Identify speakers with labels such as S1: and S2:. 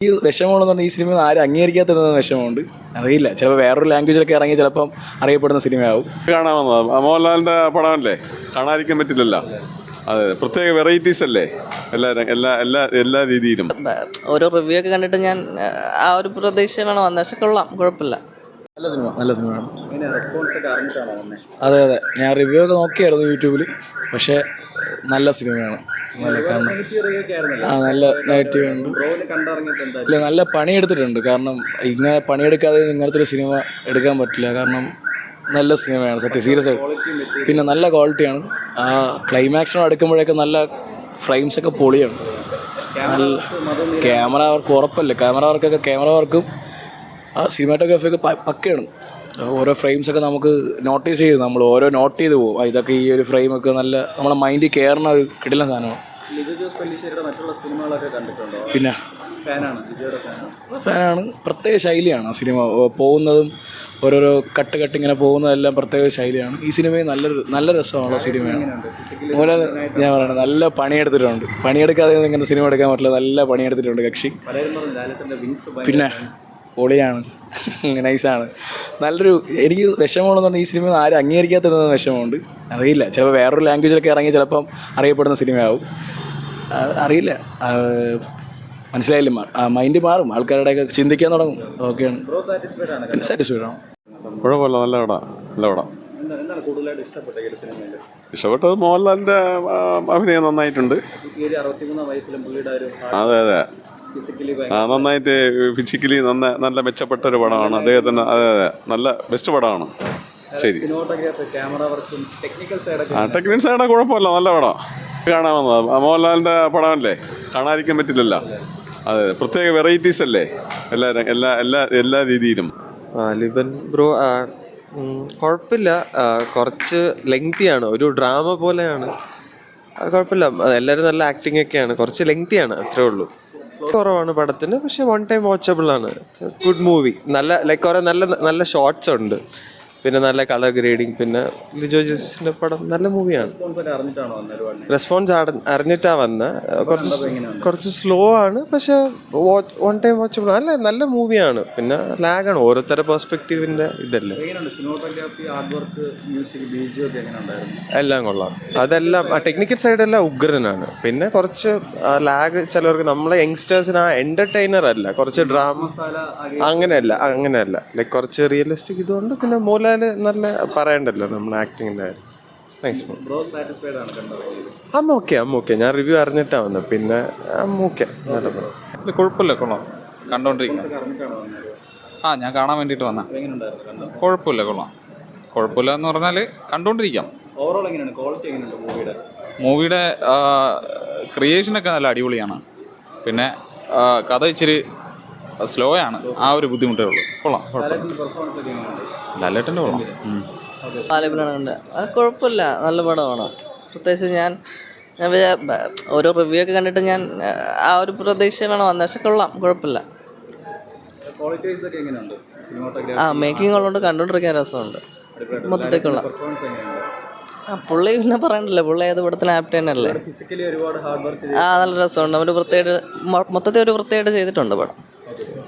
S1: ഈ വിഷമമാണെന്ന് പറഞ്ഞാൽ ഈ സിനിമ ആരും അംഗീകരിക്കാത്ത വിഷമമുണ്ട്? അറിയില്ല. ചിലപ്പോൾ വേറൊരു ലാംഗ്വേജിലൊക്കെ ഇറങ്ങി ചിലപ്പം അറിയപ്പെടുന്ന സിനിമയാവും
S2: കാണാമെന്ന് മോഹൻലാലിന്റെ പടമല്ലേ? കാണാതിരിക്കാൻ പറ്റില്ലല്ലോ. അതെ പ്രത്യേക വെറൈറ്റീസ് അല്ലേ? എല്ലാ എല്ലാ എല്ലാ എല്ലാ രീതിയിലും.
S3: ഓരോ റിവ്യൂ ഒക്കെ കണ്ടിട്ട് ഞാൻ ആ, ആ ഒരു പ്രതീക്ഷയിലാണ് വന്നത്. പക്ഷെ കൊള്ളാം. കുഴപ്പമില്ല.
S1: നല്ല സിനിമ നല്ല സിനിമയാണ് അതെ അതെ. ഞാൻ റിവ്യൂ ഒക്കെ നോക്കിയായിരുന്നു യൂട്യൂബിൽ പക്ഷേ നല്ല സിനിമയാണ്. നല്ല കാരണം ആ നല്ല നെഗറ്റീവ് ഉണ്ട്. ഇല്ല നല്ല പണിയെടുത്തിട്ടുണ്ട്. കാരണം ഇങ്ങനെ പണിയെടുക്കാതെ ഇങ്ങനത്തെ ഒരു സിനിമ എടുക്കാൻ പറ്റില്ല. കാരണം നല്ല സിനിമയാണ് സത്യം. സീരിയസ് ആയിട്ട്. പിന്നെ നല്ല ക്വാളിറ്റിയാണ് ആ ക്ലൈമാക്സിനോട് അടുക്കുമ്പോഴൊക്കെ നല്ല ഫ്രെയിംസ് ഒക്കെ പൊളിയാണ്. നല്ല ക്യാമറ വർക്ക് ഉറപ്പല്ലേ? ക്യാമറ വർക്കൊക്കെ ക്യാമറ വർക്കും ആ സിനിമാറ്റോഗ്രാഫി ഒക്കെ പക്കയാണ്. ഓരോ ഫ്രെയിംസ് ഒക്കെ നമുക്ക് നോട്ടീസ് ചെയ്ത് നമ്മൾ ഓരോ നോട്ട് ചെയ്ത് പോകും. ഇതൊക്കെ ഈ ഒരു ഫ്രെയിമൊക്കെ നല്ല നമ്മളെ മൈൻഡിൽ കയറുന്ന ഒരു കിടിലൻ സാധനമാണ്. പിന്നെ? ഫാനാണ് പ്രത്യേക ശൈലിയാണ് ആ സിനിമ. പോകുന്നതും ഓരോരോ കട്ട് കട്ട് ഇങ്ങനെ പോകുന്നതെല്ലാം പ്രത്യേക ശൈലിയാണ്. ഈ സിനിമയും നല്ലൊരു നല്ല രസമുള്ള സിനിമയാണ്. മൂല ഞാൻ പറയണത് നല്ല പണിയെടുത്തിട്ടുണ്ട്. പണിയെടുക്കാതെ ഇങ്ങനെ സിനിമ എടുക്കാൻ പറ്റില്ല. നല്ല പണിയെടുത്തിട്ടുണ്ട് കക്ഷി. പിന്നെ? പൊളിയാണ്. നൈസാണ് നല്ലൊരു എനിക്ക് വിഷമമുള്ളതെന്ന് പറഞ്ഞാൽ ഈ സിനിമ ആരും അംഗീകരിക്കാത്തത് വിഷമമുണ്ട്. അറിയില്ല. ചിലപ്പോൾ വേറൊരു ലാംഗ്വേജിലൊക്കെ ഇറങ്ങി ചിലപ്പം അറിയപ്പെടുന്ന സിനിമയാവും അറിയില്ല. മനസ്സിലായില്ല. മൈൻഡ് മാറും. ആൾക്കാരുടെയൊക്കെ ചിന്തിക്കാൻ തുടങ്ങും. ഓക്കെയാണ് പിന്നെ സാറ്റിസ്ഫൈഡ് ആണ്.
S2: കുഴപ്പമില്ല. നല്ല പടം. നല്ല പടം. ഇഷ്ടപ്പെട്ടത് മോഹൻലാലിന്റെ അഭിനയം നന്നായിട്ടുണ്ട്. അതെ അതെ. നന്നായിട്ട് ഫിസിക്കലി നന്ന നല്ല മെച്ചപ്പെട്ട ഒരു പടമാണ് അദ്ദേഹത്തിന് അതെ അതെ നല്ല ബെസ്റ്റ് പടമാണ്. ശരി. ആ ടെക്നിക്കൽ സൈഡ് കുഴപ്പമില്ല നല്ല പടം. കാണാമെന്ന് മോഹൻലാലിന്റെ പടമല്ലേ? കാണാതിരിക്കാൻ പറ്റില്ലല്ലോ. അതെ. പ്രത്യേക വെറൈറ്റീസ് അല്ലേ? എല്ലാ എല്ലാ എല്ലാ എല്ലാ രീതിയിലും.
S4: ലിബൻ ബ്രോ കുഴപ്പമില്ല. കുറച്ച് ലെങ്തിയാണ് ഒരു ഡ്രാമ പോലെയാണ്. കുഴപ്പമില്ല. എല്ലാവരും നല്ല ആക്ടിംഗ് ഒക്കെയാണ്. കുറച്ച് ലെങ്തിയാണ് അത്രേ ഉള്ളൂ. കുറവാണ് പടത്തിന് പക്ഷെ വൺ ടൈം വാച്ചബിൾ ആണ്. ഗുഡ് മൂവി നല്ല ലൈക്ക് കുറെ നല്ല നല്ല ഷോർട്സ് ഉണ്ട്. പിന്നെ നല്ല കളർ ഗ്രേഡിങ് പിന്നെ ലിജോ ജോസിന്റെ പടം നല്ല മൂവിയാണ്. റെസ്പോൺസ് അറിഞ്ഞിട്ടാ വന്ന. കുറച്ച് കുറച്ച് സ്ലോ ആണ് പക്ഷെ വൺ ടൈം വാച്ച് അല്ല നല്ല മൂവിയാണ്. പിന്നെ ലാഗാണ് ഓരോരുത്തരുടെ പെർസ്പെക്റ്റീവിന്റെ ഇതല്ലേ. എല്ലാം കൊള്ളാം. അതെല്ലാം ടെക്നിക്കൽ സൈഡ് എല്ലാം ഉഗ്രനാണ്. പിന്നെ കുറച്ച് ലാഗ് ചിലവർക്ക് നമ്മളെ യങ്സ്റ്റേഴ്സിന് ആ എന്റർടൈനർ അല്ല. കുറച്ച് ഡ്രാമ അങ്ങനെയല്ല അങ്ങനെയല്ല. ലൈക്ക് കുറച്ച് റിയലിസ്റ്റിക് ഇതുകൊണ്ട് പിന്നെ മോലാൽ നല്ല പറയണ്ടല്ലോ നമ്മൾ ആക്ടിങ്ങിന്റെ കാര്യം. അമ്മ ഓക്കെ അമ്മ ഓക്കെ ഞാൻ റിവ്യൂ അറിഞ്ഞിട്ടാ വന്നത് പിന്നെ അമ്മ ഓക്കെ നല്ല പടം
S5: ഇല്ല കുഴപ്പമില്ല കൊള്ളാം. കണ്ടോണ്ടിരിക്കുന്നു ആ ഞാൻ കാണാൻ വേണ്ടിയിട്ട് വന്ന. കുഴപ്പമില്ല കൊള്ളാം. കുഴപ്പമില്ല എന്ന് പറഞ്ഞാൽ കണ്ടോണ്ടിരിക്കാം. മൂവിയുടെ മൂവിയുടെ ക്രിയേഷനൊക്കെ നല്ല അടിപൊളിയാണ്. പിന്നെ കഥ ഇച്ചിരി സ്ലോ ആണ് ആ ഒരു ബുദ്ധിമുട്ടേ ഉള്ളൂ. കൊള്ളാം കുഴപ്പമില്ല. ലാലേട്ടന്റെ കൊള്ളാം.
S3: അത് കുഴപ്പമില്ല നല്ല പടമാണ്. പ്രത്യേകിച്ച് ഞാൻ ഞാൻ വിചാ- ഓരോ റിവ്യൂ ഒക്കെ കണ്ടിട്ട് ഞാൻ ആ, ആ ഒരു പ്രതീക്ഷയിലാണ് വന്നത്. പക്ഷെ കൊള്ളാം കുഴപ്പമില്ല. ആ മേക്കിംഗ് ഉള്ളതുകൊണ്ട് കണ്ടുകൊണ്ടിരിക്കാൻ രസമുണ്ട്. മൊത്തത്തിൽ കൊള്ളാം ആ പുള്ളി പിന്നെ പറയണ്ടല്ലോ പുള്ളി ഏത് പടത്തിന് ആപ്റ്റ് തന്നെയല്ലേ? ആ നല്ല രസമുണ്ട്. അവർ വൃത്തിയായിട്ട് മൊത്തത്തിൽ ഒരു വൃത്തിയായിട്ട് ചെയ്തിട്ടുണ്ട് പടം. ಓಕೆ